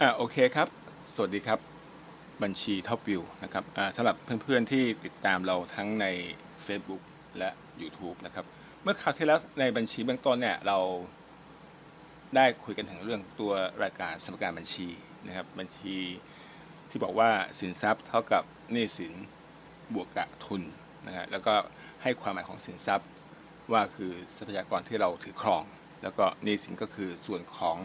อ่าโอเคครับ สวัสดีครับ บัญชีท็อปวิวนะครับอ่าสำหรับเพื่อนๆที่ติดตามเราทั้งใน Facebook และ YouTube นะครับ เมื่อคราวที่แล้วในบัญชีเบื้องต้นเนี่ยเราได้คุยกันถึงเรื่องตัวรายการสมการบัญชีนะครับ บัญชีที่บอกว่าสินทรัพย์เท่ากับหนี้สินบวกกับทุนนะฮะแล้วก็ให้ความหมายของสินทรัพย์ว่าคือทรัพยากรที่เราถือครอง แล้วก็หนี้สินก็คือส่วนของ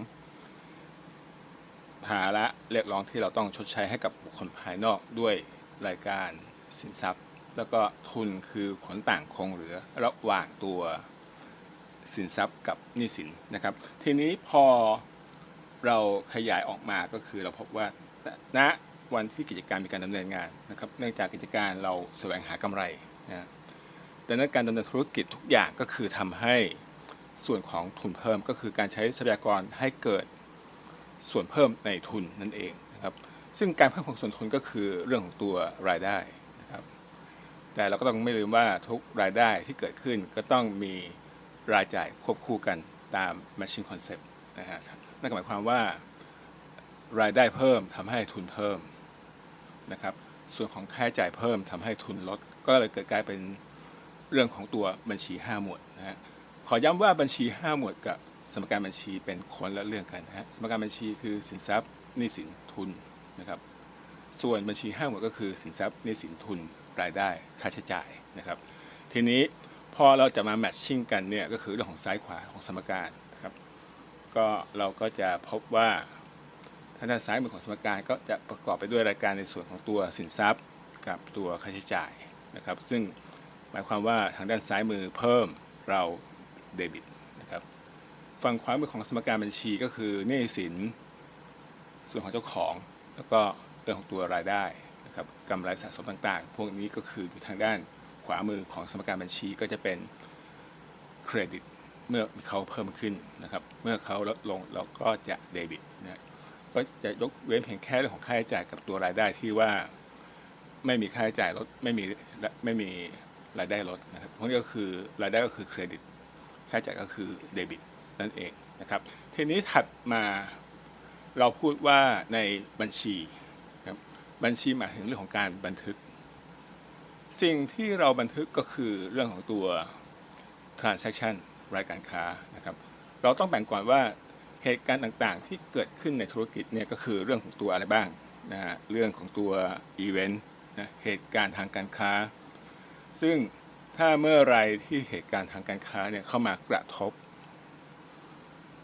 ภาระเรียกร้องที่เราต้องชดใช้ให้กับบุคคลภายนอกด้วยรายการสินทรัพย์ แล้วก็ทุนคือผลต่างคงเหลือระหว่างตัวสินทรัพย์กับหนี้สินนะครับ ทีนี้พอเราขยายออกมาก็คือเราพบว่าณวันที่กิจการมีการดำเนินงานนะครับ เนื่องจากกิจการเราแสวงหากำไรนะดังนั้นการดำเนินธุรกิจทุกอย่างก็คือทำให้ส่วนของทุนเพิ่มก็คือการใช้ทรัพยากรให้เกิด ส่วนเพิ่มในทุนนั่นเองนะครับซึ่งการเพิ่มของส่วนทุนก็คือเรื่องของตัวรายได้นะครับแต่เราก็ต้องไม่ลืมว่าทุกรายได้ที่เกิดขึ้นก็ต้องมีรายจ่ายควบคู่กันตาม Machine Concept นะฮะนั่นหมายความว่ารายได้เพิ่มทำให้ทุนเพิ่มนะครับส่วนของค่าใช้จ่ายเพิ่มทำให้ทุนลด ก็เลยเกิดกลายเป็นเรื่องของตัวบัญชี 5 หมวดนะฮะ ขอย้ำว่าบัญชี 5 หมวดกับสมการบัญชีเป็นคนละเรื่องกันนะฮะสมการบัญชีคือสินทรัพย์หนี้สินทุนนะครับส่วนบัญชี 5 หมวดก็คือสินทรัพย์หนี้สินทุนรายได้ค่าใช้จ่ายนะครับ ทีนี้พอเราจะมาแมทชิ่งกันเนี่ยก็คือเรื่องของซ้ายขวาของสมการนะครับก็เราก็จะพบว่าทางด้านซ้ายมือของสมการก็จะประกอบไปด้วยรายการในส่วนของตัวสินทรัพย์กับตัวค่าใช้จ่ายนะครับ ซึ่งหมายความว่าทางด้านซ้ายมือเพิ่มเรา เดบิตนะครับฝั่งขวามือของสมการบัญชีก็คือหนี้สิน ส่วนของเจ้าของ แล้วก็เรื่องของตัวรายได้นะครับกำไรสะสมต่างๆ พวกนี้ก็คืออยู่ทางด้านขวามือของสมการบัญชีก็จะเป็นเครดิตเมื่อเขาเพิ่มขึ้นนะครับ เมื่อเขาลดลงเราก็จะเดบิตนะก็จะยกเว้นเพียงแค่เรื่องของค่าใช้จ่ายกับตัวรายได้ที่ว่าไม่มีค่าใช้จ่ายลดไม่มีไม่มีรายได้ลดนะครับพวกนี้ก็คือรายได้ก็คือเครดิต ค่าจ่ายก็คือเดบิตนั่นเองนะครับทีนี้ถัดมาเราพูดว่าในบัญชีครับบัญชีหมายถึงเรื่องของการบันทึก สิ่งที่เราบันทึกก็คือเรื่องของตัว transaction รายการค้านะครับ เราต้องแบ่งก่อนว่าเหตุการณ์ต่างๆ ที่เกิดขึ้นในธุรกิจเนี่ยก็คือเรื่องของตัวอะไรบ้างนะฮะเรื่องของตัวอีเวนต์นะเหตุการณ์ทางการค้า ซึ่ง ถ้าเมื่อไรที่เหตุการณ์ทางการค้าเนี่ยเข้ามากระทบ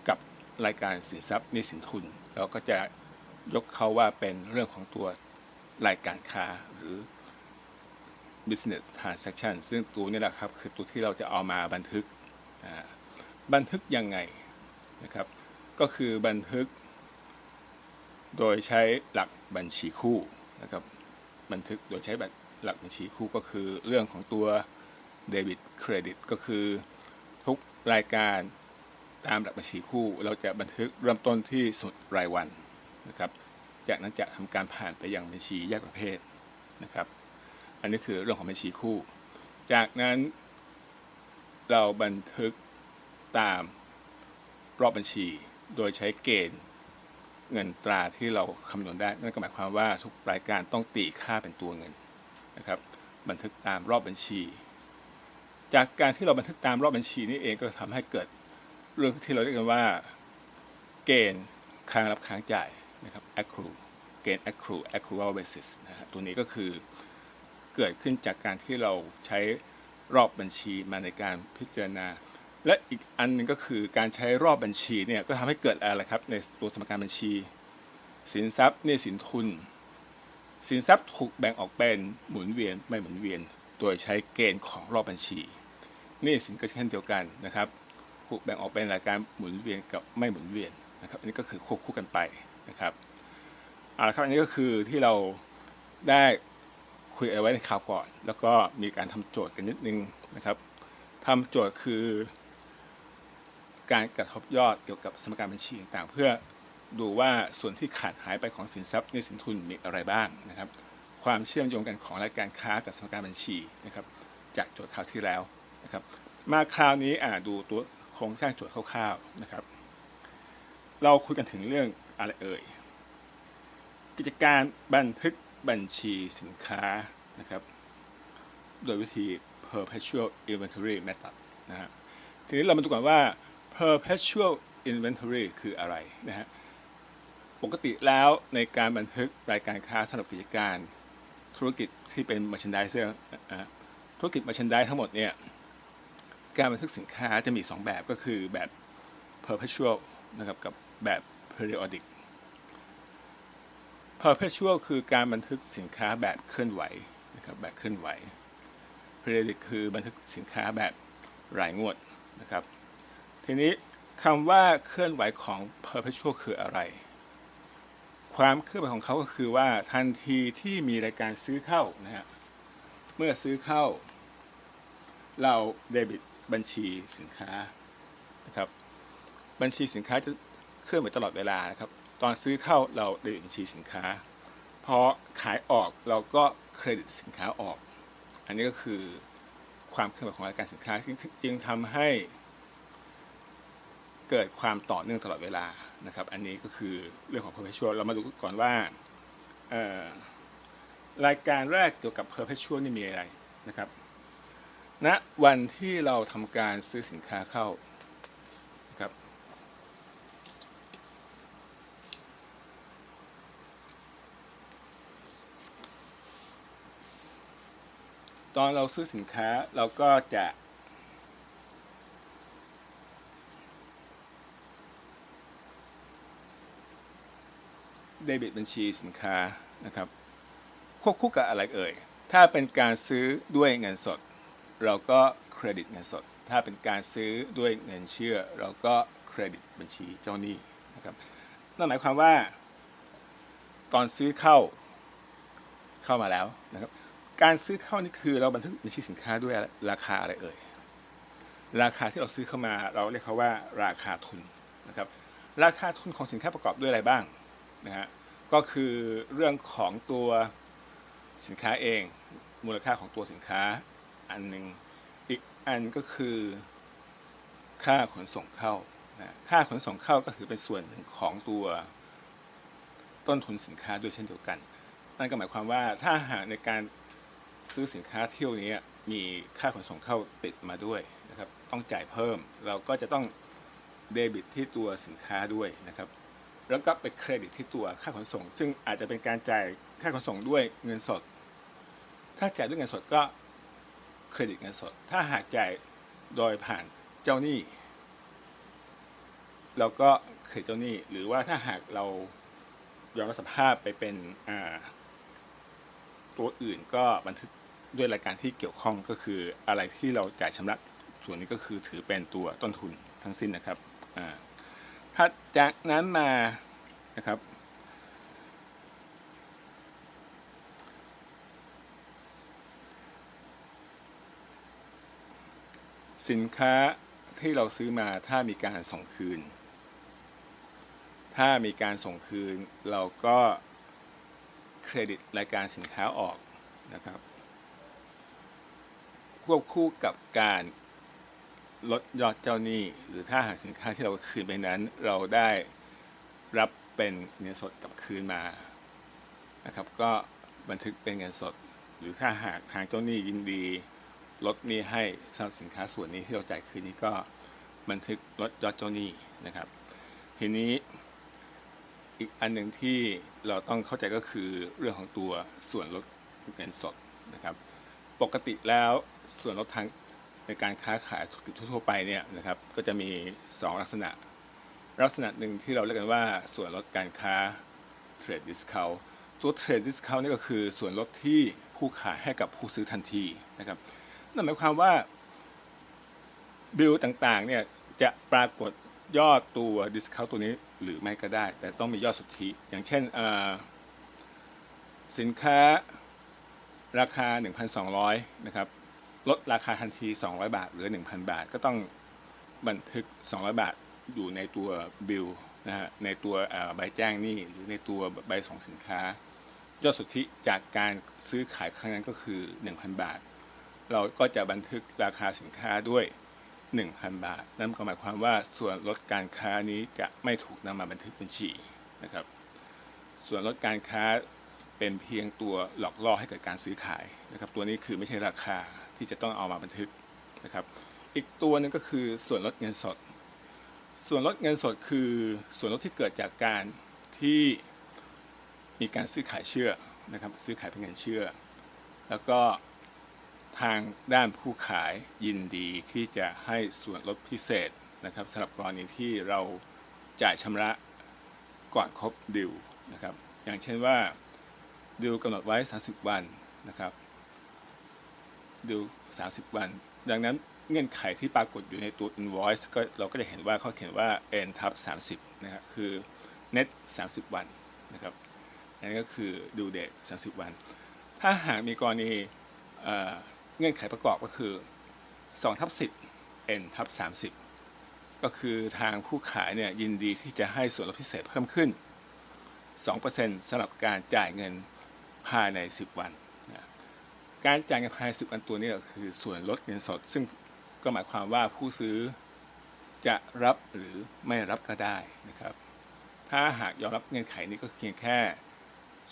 กับรายการสินทรัพย์นี้สินทุน เราก็จะยกเขาว่าเป็นเรื่องของตัวรายการค้าหรือ business transaction ซึ่งตัวนี้แหละครับคือตัวที่เราจะเอามาบันทึกอ่าบันทึกยังไงนะครับ ก็คือบันทึก โดยใช้หลักบัญชีคู่นะครับบันทึกโดยใช้แบบหลักบัญชีคู่ก็คือเรื่องของตัว เดบิตเครดิตก็คือทุกรายการตามหลักบัญชีคู่ เราจะบันทึกเริ่มต้นที่สุดรายวันนะครับ จากนั้นจะทำการผ่านไปยังบัญชีแยกประเภทนะครับ อันนี้คือเรื่องของบัญชีคู่ จากนั้นเราบันทึกตามรอบบัญชี โดยใช้เกณฑ์เงินตราที่เราคำนวณได้ นั่นก็หมายความว่าทุกรายการต้องตีค่าเป็นตัวเงินนะครับ บันทึกตามรอบบัญชี จากการที่เราบันทึกตามรอบบัญชีนี่เองก็ทำให้เกิดเรื่องที่เราเรียกกันว่า เกณฑ์ค้างรับค้างจ่ายนะครับ accrue เกณฑ์ accrue accrual basis นะฮะตัวนี้ก็คือเกิดขึ้นจากการที่เราใช้รอบบัญชีมาในการพิจารณา และอีกอันหนึงก็คือการใช้รอบบัญชีเนี่ยก็ทำให้เกิดอะไรครับในตัวสมการบัญชี สินทรัพย์หนี่สินทุน สินทรัพย์ถูกแบ่งออกเป็นหมุนเวียนไม่หมุนเวียน โดยใช้เกณฑ์ของรอบบัญชี นี่สินก็เช่นเดียวกันนะครับแบ่งออกเป็นรายการหมุนเวียนกับไม่หมุนเวียนนะครับ อันนี้ก็คือควบคู่กันไปนะครับเอาละครับอันนี้ก็คือที่เราได้คุยเอาไว้ในข่าวก่อน แล้วก็มีการทำโจทย์กันนิดนึงนะครับทำโจทย์คือ การกระทบยอดเกี่ยวกับสมการบัญชีต่างๆ เพื่อดูว่าส่วนที่ขาดหายไปของสินทรัพย์ในสินทุนมีอะไรบ้างนะครับ ความเชื่อมโยงกันของรายการค้ากับสมการบัญชีนะครับ จากโจทย์คราวที่แล้ว นะครับมาคราวนี้อ่าดูตัวโครงสร้างโจทย์คร่าวๆนะครับ เราคุยกันถึงเรื่องอะไรเอ่ย กิจการบันทึกบัญชีสินค้านะครับ โดยวิธี perpetual inventory method นะฮะทีนี้เรามาดูก่อนว่า perpetual inventory คืออะไรนะฮะปกติแล้วในการบันทึกรายการค้าสำหรับกิจการ ธุรกิจที่เป็น merchandiser ธุรกิจ merchandise ทั้งหมดเนี่ย การบันทึกสินค้าจะมี 2 แบบก็คือแบบ perpetual นะครับกับแบบ periodic perpetual คือการบันทึกสินค้าแบบเคลื่อนไหวนะครับแบบเคลื่อนไหว periodic คือบันทึกสินค้าแบบรายงวดนะครับ ทีนี้คำว่าเคลื่อนไหวของ perpetual คืออะไร ความเคลื่อนไหวของเขาก็คือว่าทันทีที่มีรายการซื้อเข้านะฮะเมื่อซื้อเข้า เราเดบิต บัญชีสินค้านะครับ บัญชีสินค้าจะเคลื่อนไหวตลอดเวลานะครับ ตอนซื้อเข้าเราเดบิตบัญชีสินค้า พอขายออกเราก็เครดิตสินค้าออก อันนี้ก็คือความเคลื่อนไหวของรายการสินค้าจึงจึงทำให้เกิดความต่อเนื่องตลอดเวลานะครับ อันนี้ก็คือเรื่องของ perpetual เรามาดูก่อนว่ารายการแรกเกี่ยวกับ perpetual นี่มีอะไรนะครับ ณวันที่เราทำการซื้อสินค้าเข้านะครับตอนเราซื้อสินค้าเราก็จะเดบิตบัญชีสินค้านะครับควบคู่กับอะไรเอ่ย ถ้าเป็นการซื้อด้วยเงินสด เราก็เครดิตเงินสด ถ้าเป็นการซื้อด้วยเงินเชื่อ เราก็เครดิตบัญชีเจ้าหนี้นะครับนั่นหมายความว่า ตอนซื้อเข้าเข้ามาแล้วนะครับ การซื้อเข้านี่คือเราบันทึกบัญชีสินค้าด้วยราคาอะไรเอ่ยราคาที่เราซื้อเข้ามา เราเรียกเขาว่าราคาทุนนะครับ ราคาทุนของสินค้าประกอบด้วยอะไรบ้างนะฮะก็คือเรื่องของตัวสินค้าเอง มูลค่าของตัวสินค้า อันหนึ่งอีกอันก็คือค่าขนส่งเข้านะค่าขนส่งเข้าก็ถือเป็นส่วนหนึ่งของตัวต้นทุนสินค้าด้วยเช่นเดียวกัน นั่นก็หมายความว่าถ้าหากในการซื้อสินค้าเที่ยวนี้มีค่าขนส่งเข้าติดมาด้วยนะครับ ต้องจ่ายเพิ่ม เราก็จะต้องเดบิตที่ตัวสินค้าด้วยนะครับ แล้วก็ไปเครดิตที่ตัวค่าขนส่ง ซึ่งอาจจะเป็นการจ่ายค่าขนส่งด้วยเงินสด ถ้าจ่ายด้วยเงินสดก็ เครดิตเงินสด ถ้าหากจ่ายโดยผ่านเจ้าหนี้ เราก็เครดิตเจ้าหนี้ หรือว่าถ้าหากเรายอมรับสภาพไปเป็นตัวอื่นก็บันทึกด้วยรายการที่เกี่ยวข้องก็คืออะไรที่เราจ่ายชำระส่วนนี้ก็คือถือเป็นตัวต้นทุนทั้งสิ้นนะครับอ่าถัดจากนั้นมานะครับ สินค้าที่เราซื้อมาถ้ามีการส่งคืน ถ้ามีการส่งคืน เราก็เครดิตรายการสินค้าออกนะครับ ควบคู่กับการลดยอดเจ้าหนี้ หรือถ้าหากสินค้าที่เราคืนไปนั้น เราได้รับเป็นเงินสดกลับคืนมานะครับ ก็บันทึกเป็นเงินสด หรือถ้าหากทางเจ้าหนี้ยินดี ลดนี้ให้สำหรับสินค้าส่วนนี้ที่เราจ่ายคืนนี้ก็บันทึกลดยอดเจ้าหนี้นะครับ ทีนี้อีกอันหนึ่งที่เราต้องเข้าใจก็คือเรื่องของตัวส่วนลดเงินสดนะครับ ปกติแล้วส่วนลดทางในการค้าขายทั่วไปเนี่ยนะครับก็จะมี 2 ลักษณะ ลักษณะหนึ่งที่เราเรียกกันว่าส่วนลดการค้า trade discount ตัว trade discount นี่ก็คือส่วนลดที่ผู้ขายให้กับผู้ซื้อทันทีนะครับ นั่นหมายความว่าบิลต่างๆเนี่ยจะปรากฏยอดตัว discount ตัวนี้หรือไม่ก็ได้ แต่ต้องมียอดสุทธิ อย่างเช่นสินค้าราคา 1,200 นะครับ ลดราคาทันที 200 บาทหลือ 1,000 บาท ก็ต้องบันทึก 200 บาทอยู่ในตัวบิลนะฮะในตัวใบแจ้งหนี้หรือในตัวใบส่งสินค้า ยอดสุทธิจากการซื้อขายครั้งนั้นก็คือ 1,000 บาท เราก็จะบันทึกราคาสินค้าด้วย 1,000 บาท นั่นก็หมายความว่าส่วนลดการค้านี้จะไม่ถูกนำมาบันทึกบัญชีนะครับ ส่วนลดการค้าเป็นเพียงตัวหลอกล่อให้เกิดการซื้อขายนะครับ ตัวนี้คือไม่ใช่ราคาที่จะต้องเอามาบันทึกนะครับ อีกตัวหนึงก็คือส่วนลดเงินสด ส่วนลดเงินสดคือส่วนลดที่เกิดจากการที่มีการซื้อขายเชื่อนะครับ ซื้อขายเป็นเงินเชื่อ แล้วก็ ทางด้านผู้ขายยินดีที่จะให้ส่วนลดพิเศษนะครับสำหรับกรณีที่เราจ่ายชำระก่อนครบดิวนะครับอย่างเช่นว่าดิวกำหนดไว้ 30 วันนะครับดิว30 วัน ดังนั้นเงื่อนไขที่ปรากฏอยู่ในตัว invoice ก็เราก็จะเห็นว่าเขาเขียนว่า n ทับ30นะครับคือ net 30 วันนะครับอันนี้ก็คือ due date 30 วัน ถ้าหากมีกรณี เงื่อนไขประกอบก็คือ2ทับ10 n ทับ30 ก็คือทางผู้ขายเนี่ยยินดีที่จะให้ส่วนลดพิเศษเพิ่มขึ้น 2%สำหรับการจ่ายเงินภายใน 10 วันนะการจ่ายเงินภายใน 10 วันตัวนี้ก็คือส่วนลดเงินสด ซึ่งก็หมายความว่าผู้ซื้อจะรับหรือไม่รับก็ได้นะครับ ถ้าหากยอมรับเงื่อนไขนี้ก็เพียงแค่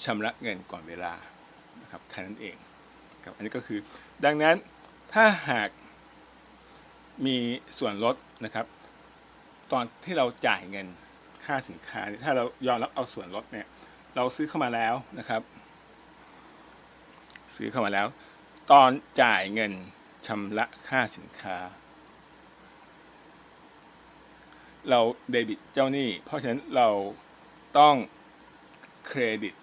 ชำระเงินก่อนเวลานะครับแค่นั้นเอง ครับอันนี้ก็คือดังนั้นถ้าหากมีส่วนลดนะครับ ตอนที่เราจ่ายเงินค่าสินค้า ถ้าเรายอมรับเอาส่วนลดเนี่ยเราซื้อเข้ามาแล้วนะครับ ซื้อเข้ามาแล้ว ตอนจ่ายเงินชำระค่าสินค้า เราเดบิตเจ้าหนี้ เพราะฉะนั้นเราต้องเครดิต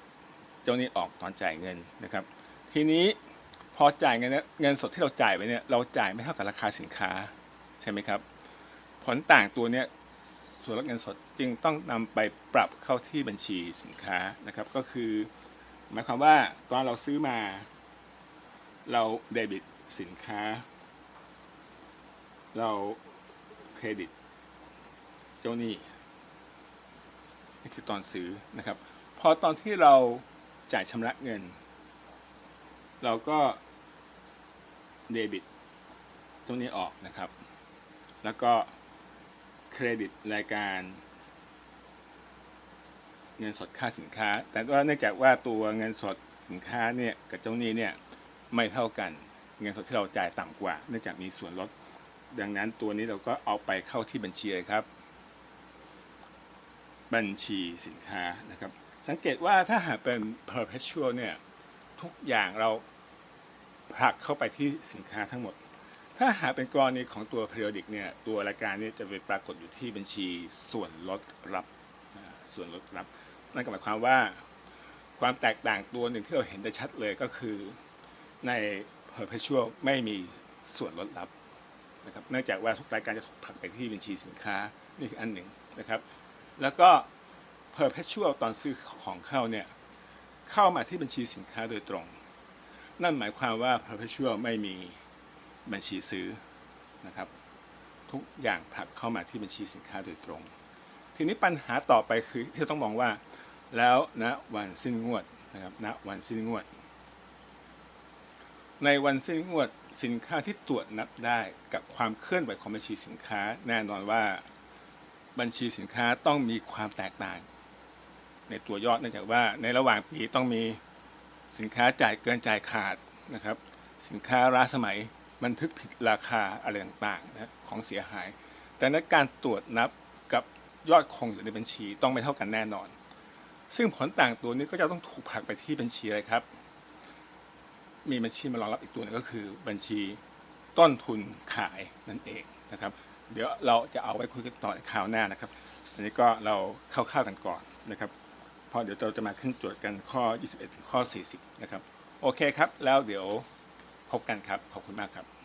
เจ้าหนี้ออกตอนจ่ายเงินนะครับ ทีนี้ อจ่ายเงินเนี่เงินสดที่เราจ่ายไปเนี่ยเราจ่ายไม่เท่ากับราคาสินค้าใช่ไหมครับ ผลต่างตัวเนี้ยส่วนลดเงินสดจึงต้องนำไปปรับเข้าที่บัญชีสินค้านะครับ ก็คือหมายความว่าตอนเราซื้อมา เราเดบิตสินค้า เราเครดิต เจ้าหนี้นี่คือตอนซื้อนะครับ พอตอนที่เราจ่ายชำระเงิน เราก็ เดบิตตรงนี้ออกนะครับ แล้วก็เครดิตรายการ เงินสดค่าสินค้า แต่ว่าเนื่องจากว่าตัวเงินสดสินค้าเนี่ยกับเจ้าหนี้เนี่ยไม่เท่ากันเงินสดที่เราจ่ายต่ำกว่า เนื่องจากมีส่วนลด ดังนั้นตัวนี้เราก็เอาไปเข้าที่บัญชีเลยครับ บัญชีสินค้านะครับ สังเกตว่าถ้าหากเป็น perpetual เนี่ยทุกอย่างเรา ผลักเข้าไปที่สินค้าทั้งหมด ถ้าหากเป็นกรณีของตัว periodic เนี่ยตัวรายการเนี้จะไปปรากฏอยู่ที่บัญชีส่วนลดรับส่วนลดรับ นั่นก็หมายความว่าความแตกต่างตัวหนึ่งที่เราเห็นได้ชัดเลยก็คือใน perpetual ไม่มีส่วนลดรับนะครับเนื่องจากว่าทุกรายการจะถูกผลักไปที่บัญชีสินค้านี่คืออันหนึ่งนะครับ แล้วก็ perpetual ตอนซื้อของเข้าเนี่ยเข้ามาที่บัญชีสินค้าโดยตรง นั่นหมายความว่า perpetual ไม่มีบัญชีซื้อนะครับ ทุกอย่างผลักเข้ามาที่บัญชีสินค้าโดยตรง ทีนี้ปัญหาต่อไปคือที่ต้องมองว่า แล้วณวันสิ้นงวดนะครับณวันสิ้นงวด ในวันสิ้นงวดสินค้าที่ตรวจนับได้กับความเคลื่อนไหวของบัญชีสินค้า แน่นอนว่าบัญชีสินค้าต้องมีความแตกต่าง ในตัวยอดเนื่องจากว่าในระหว่างปีต้องมี สินค้าจ่ายเกินจ่ายขาดนะครับ สินค้าล้าสมัยบันทึกผิดราคาอะไรต่างๆนะของเสียหาย แต่ในการตรวจนับกับยอดคงอยู่ในบัญชีต้องไม่เท่ากันแน่นอน ซึ่งผลต่างตัวนี้ก็จะต้องถูกผลักไปที่บัญชีอะไรครับ มีบัญชีมารองรับอีกตัวหนึงก็คือบัญชีต้นทุนขายนั่นเองนะครับ เดี๋ยวเราจะเอาไว้คุยกันต่อในคราวหน้านะครับอันนี้ก็เราเข้าๆกันก่อนนะครับ เพราะเดี๋ยวเราจะมาขึ้นตรวจกันข้อ 21 ถึงข้อ 40 นะครับ โอเคครับ แล้วเดี๋ยวพบกันครับ ขอบคุณมากครับ